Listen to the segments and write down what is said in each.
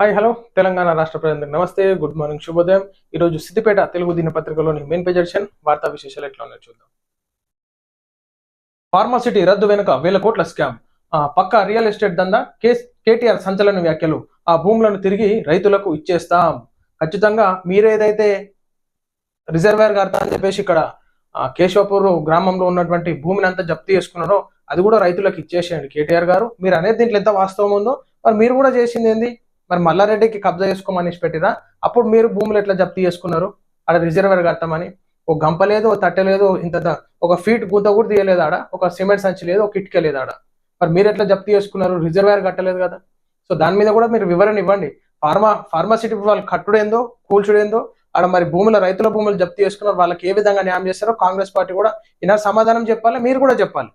Hi hello Telangana రాష్ట్ర ప్రజలందరికీ నమస్తే. గుడ్ మార్నింగ్ శుభోదయం. ఈరోజు సిద్దిపేట తెలుగు దినపత్రికలోని మెయిన్ పేజ్ వార్తా విశేషాలు ఎట్లా ఉన్నాయో చూద్దాం. ఫార్మాసిటీ రద్దు వెనుక వేల కోట్ల స్కామ్ ఆ, పక్కా రియల్ ఎస్టేట్ దందా కేటీఆర్ సంచలన వ్యాఖ్యలు. ఆ భూములను తిరిగి రైతులకు ఇచ్చేస్తాం. ఖచ్చితంగా మీరేదైతే రిజర్వేర్ కడతా అని చెప్పేసి ఇక్కడ కేశవపూర్ గ్రామంలో ఉన్నటువంటి భూమిని అంతా జప్తు చేసుకున్నారో అది కూడా రైతులకు ఇచ్చేసేయండి. కేటీఆర్ గారు మీరు అనేది దీంట్లో ఎంత వాస్తవం ఉందో మరి మీరు కూడా చేసింది ఏంది? మరి మల్లారెడ్డికి కబ్జా చేసుకోమని పెట్టిరా అప్పుడు మీరు భూములు ఎట్లా జప్తు చేసుకున్నారు? ఆడ రిజర్వేర్ కట్టమని ఒక గంప లేదు ఒక తట్టె లేదు ఇంత ఒక ఫీట్ గుంత కూడా తీయలేదు ఆడ ఒక సిమెంట్ సంచి లేదు ఒక ఇటుక లేదు ఆడ. మరి మీరు ఎట్లా జప్తు చేసుకున్నారు? రిజర్వేర్ కట్టలేదు కదా. సో దాని మీద కూడా మీరు వివరణ ఇవ్వండి. ఫార్మా ఫార్మాసిటీ వాళ్ళు కట్టుడేందో కూల్చుడేందో ఆడ మరి భూముల రైతుల భూములు జప్తు చేసుకున్నారు వాళ్ళకి ఏ విధంగా న్యాయం చేస్తారో కాంగ్రెస్ పార్టీ కూడా ఇలా సమాధానం చెప్పాలి మీరు కూడా చెప్పాలి.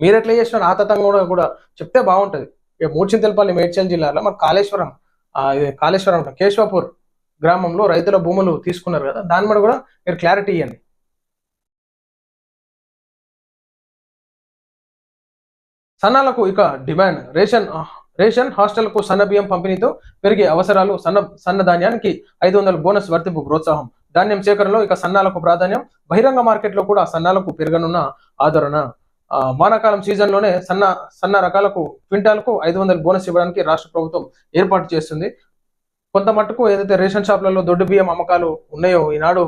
మీరు ఎట్లా చేసిన ఆతతంగా కూడా కూడా చెప్తే బాగుంటుంది. ఇక మూర్చింతలపల్లి మేడ్చల్ జిల్లాలో మన కాళేశ్వరం కాళేశ్వరం కేశవపూర్ గ్రామంలో రైతుల భూములు తీసుకున్నారు కదా దాని మీద కూడా మీరు క్లారిటీ ఇవ్వండి. సన్నాలకు ఇక డిమాండ్ రేషన్ రేషన్ హాస్టల్కు సన్న బియ్యం పంపిణీతో పెరిగే అవసరాలు సన్న సన్న ధాన్యానికి ఐదు వందల బోనస్ వర్తింపు ప్రోత్సాహం ధాన్యం సేకరణలో ఇక సన్నాలకు ప్రాధాన్యం బహిరంగ మార్కెట్లో కూడా సన్నాలకు పెరగనున్న ఆదరణ. వానాకాలం సీజన్లోనే సన్న సన్న రకాలకు క్వింటాల్కు ఐదు వందల బోనస్ ఇవ్వడానికి రాష్ట్ర ప్రభుత్వం ఏర్పాటు చేస్తుంది. కొంత మట్టుకు ఏదైతే రేషన్ షాప్లలో దొడ్డు బియ్యం అమ్మకాలు ఉన్నాయో ఈనాడు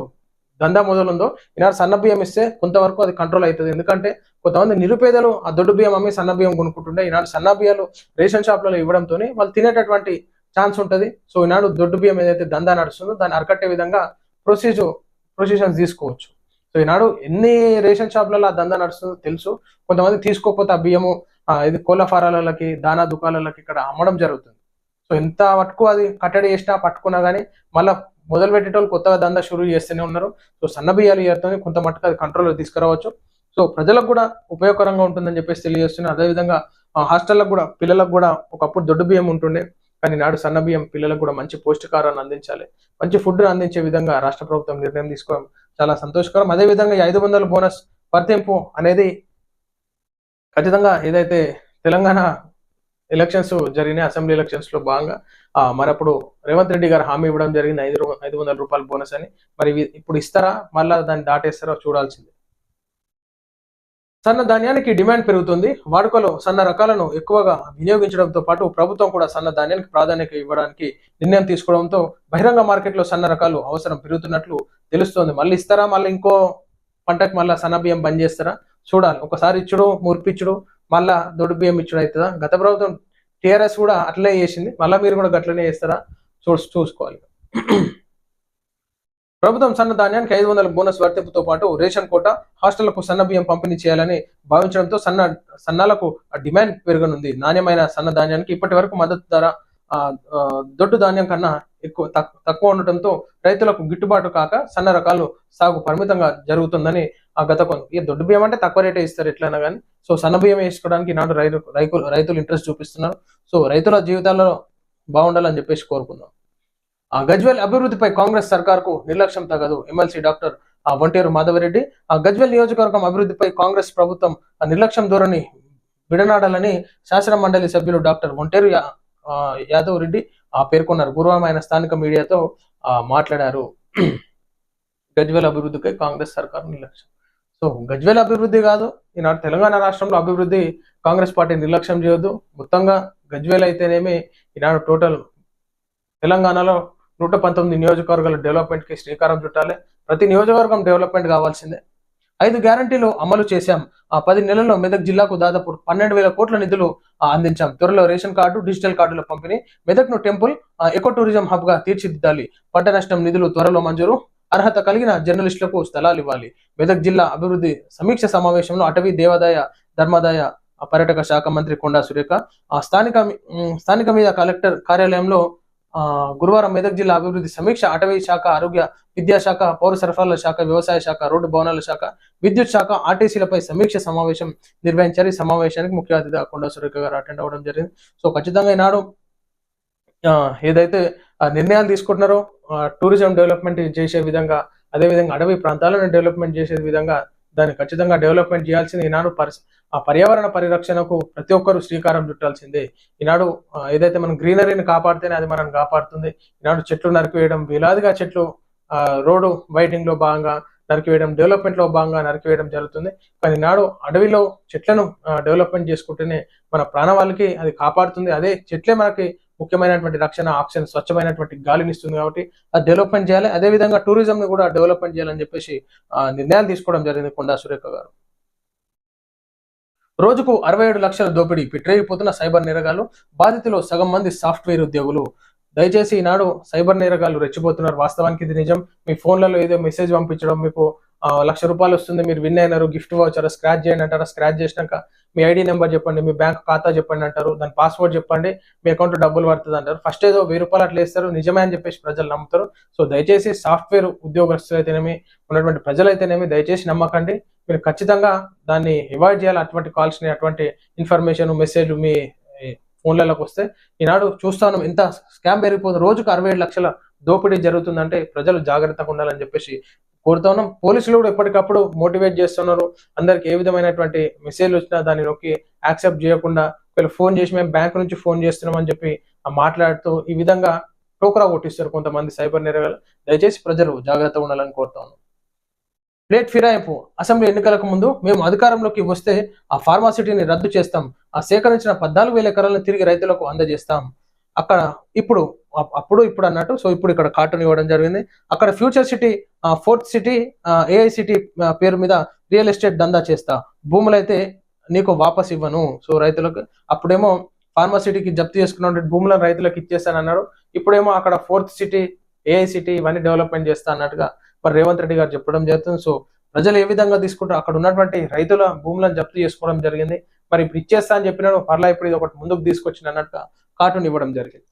దందా మొదలుందో ఈనాడు సన్న బియ్యం ఇస్తే కొంతవరకు అది కంట్రోల్ అవుతుంది. ఎందుకంటే కొంతమంది నిరుపేదలు ఆ దొడ్డు బియ్యం అమ్మి సన్న బియ్యం కొనుక్కుంటుండే ఈనాడు సన్న బియ్యాలు రేషన్ షాప్లలో ఇవ్వడంతో వాళ్ళు తినేటటువంటి ఛాన్స్ ఉంటుంది. సో ఈనాడు దొడ్డు బియ్యం ఏదైతే దందా నడుస్తుందో దాన్ని అరకట్టే విధంగా ప్రొసీజర్ ప్రొసీజన్స్ తీసుకోవచ్చు. సో ఈనాడు ఎన్ని రేషన్ షాప్లలో ఆ దందా నడుస్తుందో తెలుసు. కొంతమంది తీసుకోకపోతే ఆ బియ్యము ఇది కోళ్ళ ఫారాలకి దానా దుకాణాలకి ఇక్కడ అమ్మడం జరుగుతుంది. సో ఎంత మటుకు అది కట్టడి చేసినా పట్టుకున్నా కానీ మళ్ళీ మొదలు పెట్టేటోళ్ళు కొత్తగా దందా షురూ చేస్తూనే ఉన్నారు. సో సన్న బియ్యాలు చేరుతుంది కొంత మటుకు అది కంట్రోల్లో తీసుకురావచ్చు. సో ప్రజలకు కూడా ఉపయోగకరంగా ఉంటుందని చెప్పేసి తెలియజేస్తున్నారు అదేవిధంగా హాస్టల్లో కూడా పిల్లలకు కూడా ఒకప్పుడు దొడ్డు బియ్యం ఉంటుండే. కానీ నాడు సన్న బియ్యం పిల్లలకు కూడా మంచి పౌష్టికారాన్ని అందించాలి. మంచి ఫుడ్ అందించే విధంగా రాష్ట్ర ప్రభుత్వం నిర్ణయం తీసుకోవడం చాలా సంతోషకరం. అదేవిధంగా ఈ ఐదు వందల బోనస్ వర్తింపు అనేది ఖచ్చితంగా ఏదైతే తెలంగాణ ఎలక్షన్స్ జరిగినాయి అసెంబ్లీ ఎలక్షన్స్లో భాగంగా మరప్పుడు రేవంత్ రెడ్డి గారు హామీ ఇవ్వడం జరిగింది. ఐదు ఐదు వందల రూపాయల బోనస్ అని. మరి ఇప్పుడు ఇస్తారా? మళ్ళా దాన్ని దాటేస్తారో? చూడాల్సింది. సన్న ధాన్యానికి డిమాండ్ పెరుగుతుంది. వాడుకలో సన్న రకాలను ఎక్కువగా వినియోగించడంతో పాటు ప్రభుత్వం కూడా సన్న ధాన్యానికి ప్రాధాన్యత ఇవ్వడానికి నిర్ణయం తీసుకోవడంతో బహిరంగ మార్కెట్లో సన్న రకాలు అవసరం పెరుగుతున్నట్లు తెలుస్తోంది. మళ్ళీ ఇస్తారా? మళ్ళీ ఇంకో పంటకు మళ్ళీ సన్న బియ్యం బంద్ చేస్తారా? చూడాలి. ఒకసారి ఇచ్చుడు మురిపిచ్చుడు మళ్ళా దొడ్డు బియ్యం ఇచ్చుడు అవుతుందా? గత ప్రభుత్వం టీఆర్ఎస్ కూడా అట్లే చేసింది. మళ్ళీ మీరు కూడా గట్లనే చేస్తారా? చూ చూసుకోవాలి. ప్రభుత్వం సన్న ధాన్యానికి ఐదు వందల బోనస్ వర్తింపుతో పాటు రేషన్ కోట హాస్టళ్ళకు సన్న బియ్యం పంపిణీ చేయాలని భావించడంతో సన్న సన్నాలకు డిమాండ్ పెరగనుంది. నాణ్యమైన సన్న ధాన్యానికి ఇప్పటి వరకు మద్దతు ధర ఆ, దొడ్డు ధాన్యం కన్నా ఎక్కువ తక్కువ ఉండటంతో రైతులకు గిట్టుబాటు కాక సన్న రకాలు సాగు పరిమితంగా జరుగుతుందని ఆ గత కొన్ ఈ దొడ్డు బియ్యం అంటే తక్కువ రేటే ఇస్తారు ఎట్లయినా కానీ సో సన్న బియ్యం వేసుకోవడానికి నాడు రైతు రైతులు రైతులు ఇంట్రెస్ట్ చూపిస్తున్నారు. సో రైతుల జీవితాల్లో బాగుండాలని చెప్పేసి కోరుకుందాం. గజ్వెల్ అభివృద్ధిపై కాంగ్రెస్ సర్కార్కు నిర్లక్ష్యం తగదు. ఎమ్మెల్సీ డాక్టర్ ఆ వంటేరు మాధవరెడ్డి ఆ గజ్వెల్ నియోజకవర్గం అభివృద్ధిపై కాంగ్రెస్ ప్రభుత్వం ఆ నిర్లక్ష్యం ధోరణి విడనాడాలని శాసన మండలి సభ్యులు డాక్టర్ వంటేరు యాదవ్ రెడ్డి ఆ పేర్కొన్నారు. గురువారం ఆయన స్థానిక మీడియాతో ఆ, మాట్లాడారు. గజ్వెల్ అభివృద్ధిపై కాంగ్రెస్ సర్కార్ నిర్లక్ష్యం. సో గజ్వెల్ అభివృద్ధి కాదు. ఈనాడు తెలంగాణ రాష్ట్రంలో అభివృద్ధి కాంగ్రెస్ పార్టీ నిర్లక్ష్యం చేయొద్దు. మొత్తంగా గజ్వేల్ అయితేనేమి ఈనాడు టోటల్ తెలంగాణలో నూట పంతొమ్మిది నియోజకవర్గాల డెవలప్మెంట్కి శ్రీకారం చుట్టాలి. ప్రతి నియోజకవర్గం డెవలప్మెంట్ కావాల్సిందే. ఐదు గ్యారంటీలు అమలు చేశాం. ఆ పది నెలల్లో మెదక్ జిల్లాకు దాదాపు పన్నెండు వేల కోట్ల నిధులు అందించాం. త్వరలో రేషన్ కార్డు డిజిటల్ కార్డుల పంపిణీ మెదక్ను టెంపుల్ ఎకో టూరిజం హబ్గా తీర్చిదిద్దాలి. పంట నష్టం నిధులు త్వరలో మంజూరు అర్హత కలిగిన జర్నలిస్టులకు స్థలాలు ఇవ్వాలి. మెదక్ జిల్లా అభివృద్ధి సమీక్ష సమావేశంలో అటవీ దేవాదాయ ధర్మాదాయ పర్యాటక శాఖ మంత్రి కొండా సురేఖ ఆ స్థానిక స్థానిక మీద కలెక్టర్ కార్యాలయంలో గురువారం మెదక్ జిల్లా అభివృద్ధి సమీక్ష అటవీ శాఖ ఆరోగ్య విద్యాశాఖ పౌర సరఫరాల శాఖ వ్యవసాయ శాఖ రోడ్డు భవనాల శాఖ విద్యుత్ శాఖ ఆర్టీసీలపై సమీక్ష సమావేశం నిర్వహించారు. ఈ సమావేశానికి ముఖ్య అతిథిగా కొండా సురేఖ గారు అటెండ్ అవ్వడం జరిగింది. సో ఖచ్చితంగా ఈనాడు ఆ, ఏదైతే నిర్ణయాలు తీసుకుంటున్నారో టూరిజం డెవలప్మెంట్ చేసే విధంగా అదేవిధంగా అడవి ప్రాంతాలను డెవలప్మెంట్ చేసే విధంగా దాన్ని ఖచ్చితంగా డెవలప్మెంట్ చేయాల్సింది ఈనాడు పరిస్ ఆ పర్యావరణ పరిరక్షణకు ప్రతి ఒక్కరూ శ్రీకారం చుట్టాల్సిందే. ఈనాడు ఏదైతే మనం గ్రీనరీని కాపాడితేనే అది మనం కాపాడుతుంది. ఈనాడు చెట్లు నరికివేయడం వేలాదిగా చెట్లు రోడ్డు వైడింగ్లో భాగంగా నరికివేయడం డెవలప్మెంట్లో భాగంగా నరికివేయడం జరుగుతుంది. కానీ నాడు అడవిలో చెట్లను డెవలప్మెంట్ చేసుకుంటేనే మన ప్రాణవాళ్ళకి అది కాపాడుతుంది. అదే చెట్లే మనకి ముఖ్యమైనటువంటి రక్షణ ఆక్సిజన్ స్వచ్ఛమైనటువంటి గాలిని ఇస్తుంది కాబట్టి అది డెవలప్మెంట్ చేయాలి. అదే విధంగా టూరిజం ని కూడా డెవలప్మెంట్ చేయాలని చెప్పేసి నిర్ణయాలు తీసుకోవడం జరిగింది కొండా సురేఖ గారు. రోజుకు అరవై ఏడు లక్షల దోపిడీ పిట్రేగిపోతున్న సైబర్ నేరగాలు బాధితులు సగం మంది సాఫ్ట్వేర్ ఉద్యోగులు. దయచేసి ఈనాడు సైబర్ నేరగాళ్ళు రెచ్చిపోతున్నారు. వాస్తవానికి ఇది నిజం. మీ ఫోన్లలో ఏదో మెసేజ్ పంపించడం మీకు లక్ష రూపాయలు వస్తుంది మీరు విన్ అయినారు గిఫ్ట్ వౌచర్ స్క్రాచ్ చేయండి అంటారా? స్క్రాచ్ చేసినాక మీ ఐడి నెంబర్ చెప్పండి మీ బ్యాంక్ ఖాతా చెప్పండి అంటారు దాని పాస్వర్డ్ చెప్పండి మీ అకౌంట్ డబ్బులు పడుతుంది అంటారు. ఫస్ట్ ఏదో వెయ్యి రూపాయలు అట్లా ఇస్తారు నిజమే అని చెప్పేసి ప్రజలు నమ్ముతారు. సో దయచేసి సాఫ్ట్వేర్ ఉద్యోగస్తులు అయితేనేమి ఉన్నటువంటి ప్రజలైతేనేమి దయచేసి నమ్మకండి. మీరు ఖచ్చితంగా దాన్ని అవాయిడ్ చేయాలి. అటువంటి కాల్స్ని అటువంటి ఇన్ఫర్మేషన్ మెసేజ్ మీ ఫోన్లలోకి వస్తే ఈనాడు చూస్తాను ఎంత స్కామ్ పెరిగిపోతుంది రోజుకు అరవై లక్షల దోపిడీ జరుగుతుందంటే ప్రజలు జాగ్రత్తగా ఉండాలని చెప్పేసి కోరుతా ఉన్నాం పోలీసులు కూడా ఎప్పటికప్పుడు మోటివేట్ చేస్తున్నారు. అందరికి ఏ విధమైనటువంటి మెసేజ్ వచ్చినా దాన్ని నొక్కి యాక్సెప్ట్ చేయకుండా ఒకవేళ ఫోన్ చేసి మేము బ్యాంక్ నుంచి ఫోన్ చేస్తున్నాం అని చెప్పి మాట్లాడుతూ ఈ విధంగా టోకరా కొట్టిస్తారు కొంతమంది సైబర్ నేరగాలు దయచేసి ప్రజలు జాగ్రత్తగా ఉండాలని కోరుతా ఉన్నాం ప్లేట్ ఫిరాయింపు. అసెంబ్లీ ఎన్నికలకు ముందు మేము అధికారంలోకి వస్తే ఆ ఫార్మాసిటీని రద్దు చేస్తాం. ఆ సేకరించిన పద్నాలుగు వేల ఎకరాలను తిరిగి రైతులకు అందజేస్తాం. అక్కడ ఇప్పుడు అప్పుడు ఇప్పుడు అన్నట్టు సో ఇప్పుడు ఇక్కడ కార్టూన్ ఇవ్వడం జరిగింది. అక్కడ future city fourth city AI city పేరు మీద రియల్ ఎస్టేట్ దందా చేస్తా. భూములైతే నీకు వాపస్ ఇవ్వను. సో రైతులకు అప్పుడేమో ఫార్మాసిటీకి జప్తు చేసుకున్న భూములను రైతులకు ఇచ్చేస్తానన్నాడు ఇప్పుడేమో అక్కడ ఫోర్త్ సిటీ ఏఐ సిటీ ఇవన్నీ డెవలప్మెంట్ చేస్తా అన్నట్టుగా మరి రేవంత్ రెడ్డి గారు చెప్పడం జరుగుతుంది. సో ప్రజలు ఏ విధంగా తీసుకుంటారు? అక్కడ ఉన్నటువంటి రైతుల భూములను జప్తు చేసుకోవడం జరిగింది. మరి ఇప్పుడు ఇచ్చేస్తా అని చెప్పినాడు. పర్లా ఇప్పుడు ఇది ఒకటి ముందుకు తీసుకొచ్చిన అన్నట్టుగా కార్టూన్ ఇవ్వడం జరిగింది.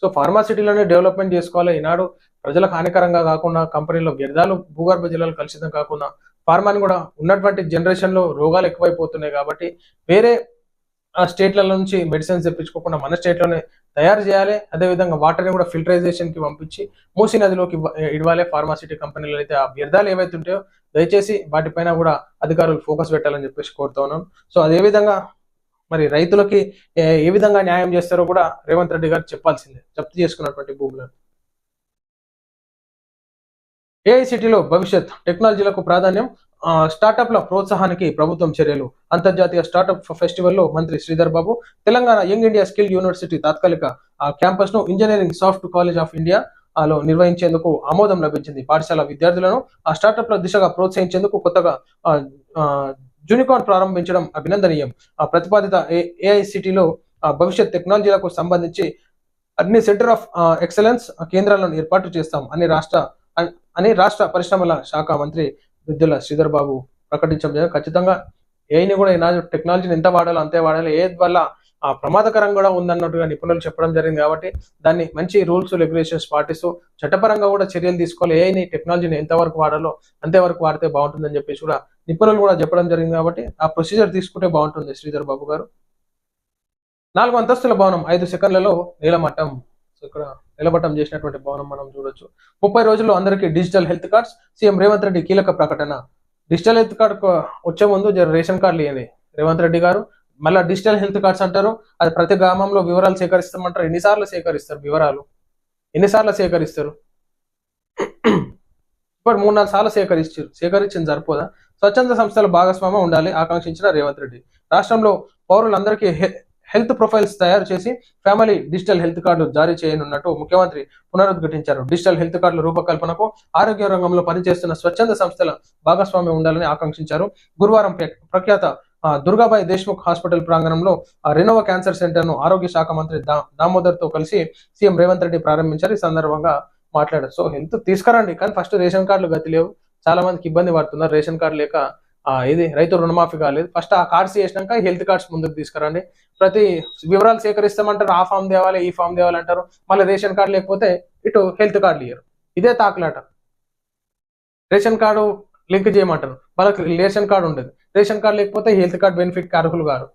సో ఫార్మాసిటీలోనే డెవలప్మెంట్ చేసుకోవాలి. ఈనాడు ప్రజలకు హానికరంగా కాకుండా కంపెనీలో వ్యర్థాలు భూగర్భ జలాలు కలుషితం కాకుండా ఫార్మాని కూడా ఉన్నటువంటి జనరేషన్లో రోగాలు ఎక్కువైపోతున్నాయి కాబట్టి వేరే ఆ స్టేట్ల నుంచి మెడిసిన్స్ తెప్పించుకోకుండా మన స్టేట్లోనే తయారు చేయాలి. అదేవిధంగా వాటర్ని కూడా ఫిల్టరైజేషన్కి పంపించి మూసీ నదిలోకి ఇవ్వాలి ఫార్మాసిటీ కంపెనీలు అయితే ఆ వ్యర్థాలు ఏవైతే ఉంటాయో దయచేసి వాటిపైన కూడా అధికారులు ఫోకస్ పెట్టాలని చెప్పేసి కోరుతున్నాను సో అదే విధంగా మరి రైతులకి ఏ విధంగా న్యాయం చేస్తారో కూడా రేవంత్ రెడ్డి గారు చెప్పాల్సిందే. జప్తు చేసుకున్నటువంటి భూములను. ఏఐసిటీలో భవిష్యత్ టెక్నాలజీలకు ప్రాధాన్యం స్టార్టప్ల ప్రోత్సాహానికి ప్రభుత్వం చర్యలు. అంతర్జాతీయ స్టార్టప్ ఫెస్టివల్లో మంత్రి Sridhar Babu Telangana young India skill university తాత్కాలిక క్యాంపస్ను క్యాంపస్ను engineering soft college of India లో నిర్వహించేందుకు ఆమోదం లభించింది. పాఠశాల విద్యార్థులను ఆ స్టార్టప్ల దిశగా ప్రోత్సహించేందుకు కొత్తగా జూనికాన్ ప్రారంభించడం అభినందనీయం. ఆ ప్రతిపాదిత ఏఐసిటిలో భవిష్యత్ టెక్నాలజీలకు సంబంధించి అన్ని సెంటర్ ఆఫ్ ఎక్సలెన్స్ కేంద్రాలను ఏర్పాటు చేస్తాం అని రాష్ట్ర అని రాష్ట్ర పరిశ్రమల శాఖ మంత్రి విద్యుల శ్రీధర్ బాబు ప్రకటించడం ఖచ్చితంగా ఏఐని కూడా ఈనాడు టెక్నాలజీని ఎంత వాడాలో అంతే వాడాలి. ఏ వల్ల ఆ ప్రమాదకరం కూడా ఉందన్నట్టుగా నిపుణులు చెప్పడం జరిగింది కాబట్టి దాన్ని మంచి రూల్స్ రెగ్యులేషన్స్ పాటిస్తూ చట్టపరంగా కూడా చర్యలు తీసుకోవాలి. ఏఐని టెక్నాలజీని ఎంతవరకు వాడాలో అంతేవరకు వాడితే బాగుంటుందని చెప్పేసి కూడా నిపుణులు కూడా చెప్పడం జరిగింది కాబట్టి ఆ ప్రొసీజర్ తీసుకుంటే బాగుంటుంది శ్రీధర్ బాబు గారు. నాలుగు అంతస్తుల భవనం ఐదు సెకండ్లలో నీలమట్టం. సో ఇక్కడ నిలబట్టం చేసినటువంటి భవనం మనం చూడొచ్చు. ముప్పై రోజుల్లో అందరికీ digital health cards. CM Revanth Reddy కీలక ప్రకటన. డిజిటల్ హెల్త్ కార్డ్ వచ్చే ముందు రేషన్ కార్డులు లేని రేవంత్ రెడ్డి గారు. మళ్ళీ డిజిటల్ హెల్త్ కార్డ్స్ అంటారు. అది ప్రతి గ్రామంలో వివరాలు సేకరిస్తామంటారు. ఎన్నిసార్లు సేకరిస్తారు వివరాలు? ఎన్నిసార్లు సేకరిస్తారు? ఇప్పుడు మూడు నాలుగు సార్లు సేకరించారు సేకరించింది సరిపోదా? స్వచ్ఛంద సంస్థల భాగస్వామ్యం ఉండాలి ఆకాంక్షించిన రేవంత్ రెడ్డి. రాష్ట్రంలో పౌరులందరికీ హెల్త్ ప్రొఫైల్స్ తయారు చేసి ఫ్యామిలీ డిజిటల్ హెల్త్ కార్డు జారీ చేయనున్నట్టు ముఖ్యమంత్రి పునరుద్ఘటించారు. డిజిటల్ హెల్త్ కార్డుల రూపకల్పనకు ఆరోగ్య రంగంలో పనిచేస్తున్న స్వచ్ఛంద సంస్థల భాగస్వామ్యం ఉండాలని ఆకాంక్షించారు. గురువారం ప్రఖ్యాత దుర్గాబాయి దేశ్ముఖ్ హాస్పిటల్ ప్రాంగణంలో ఆ, రెనోవా క్యాన్సర్ సెంటర్ను ఆరోగ్య శాఖ మంత్రి దామోదర్తో దామోదర్తో కలిసి సీఎం రేవంత్ రెడ్డి ప్రారంభించారు. ఈ సందర్భంగా మాట్లాడారు. సో హెల్త్ తీసుకురండి. కానీ ఫస్ట్ రేషన్ కార్డులు గతి లేవు. చాలా మందికి ఇబ్బంది పడుతున్నారు. రేషన్ కార్డు లేక ఇది రైతు రుణమాఫీ కాలేదు. ఫస్ట్ ఆ కార్డ్స్ చేసినాక హెల్త్ కార్డ్స్ ముందుకు తీసుకురండి. ప్రతి వివరాలు సేకరిస్తామంటారు. ఆ ఫామ్ తేవాలి ఈ ఫామ్ తేవాలి అంటారు. మళ్ళీ రేషన్ కార్డు లేకపోతే ఇటు హెల్త్ కార్డులు ఇయ్యరు. ఇదే తాకులాట. రేషన్ కార్డు లింక్ చేయమంటారు. వాళ్ళకి రేషన్ కార్డు ఉండదు. రేషన్ కార్డు లేకపోతే హెల్త్ కార్డు బెనిఫిట్ అర్హులు గారు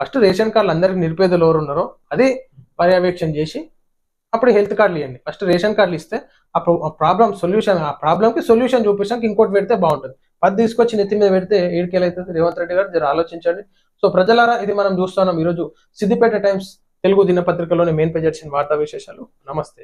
ఫస్ట్ రేషన్ కార్డులు అందరికి నిరుపేదలు ఎవరు ఉన్నారో అది పర్యవేక్షణ చేసి అప్పుడు హెల్త్ కార్డులు ఇవ్వండి ఫస్ట్ రేషన్ కార్డులు ఇస్తే ఆ ప్రాబ్లం సొల్యూషన్ ఆ ప్రాబ్లంకి సొల్యూషన్ చూపించడానికి ఇంకోటి పెడితే బాగుంటుంది. పది తీసుకొచ్చి నెత్తి మీద పెడితే ఏడుకెళ్ళైతుంది రేవంత్ రెడ్డి గారు జర ఆలోచించండి. సో ప్రజలారా ఇది మనం చూస్తున్నాం ఈరోజు సిద్దిపేట టైమ్స్ తెలుగు దినపత్రికలోని మెయిన్ పేజ్ వచ్చిన వార్తా విశేషాలు. నమస్తే.